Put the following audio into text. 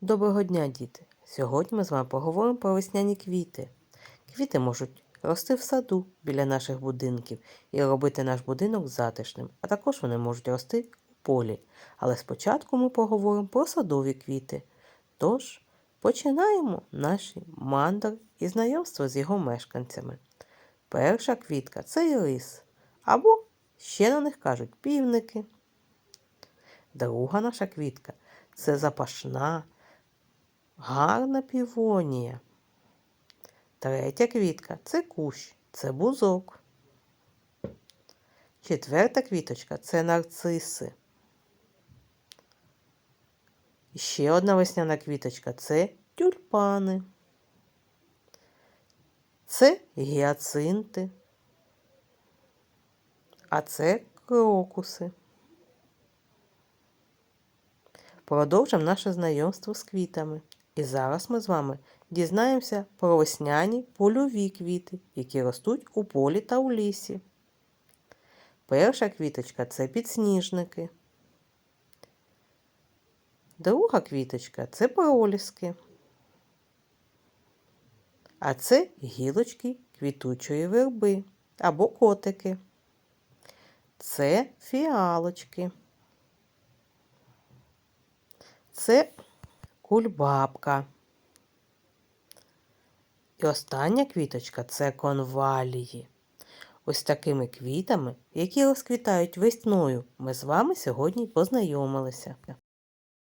Доброго дня, діти! Сьогодні ми з вами поговоримо про весняні квіти. Квіти можуть рости в саду біля наших будинків і робити наш будинок затишним, а також вони можуть рости у полі. Але спочатку ми поговоримо про садові квіти. Тож починаємо наші мандр і знайомство з його мешканцями. Перша квітка це ірис, або ще на них кажуть півники. Друга наша квітка це запашна, гарна півонія. Третя квітка це кущ, це бузок. Четверта квіточка це нарциси. Ще одна весняна квіточка це тюльпани. Це гіацинти. А це крокуси. Продовжимо наше знайомство з квітами. І зараз ми з вами дізнаємося про весняні польові квіти, які ростуть у полі та у лісі. Перша квіточка це підсніжники. Друга квіточка це проліски. А це гілочки квітучої верби або котики. Це фіалочки. Це кульбабка. І остання квіточка це конвалії. Ось такими квітами, які розквітають весною, ми з вами сьогодні познайомилися.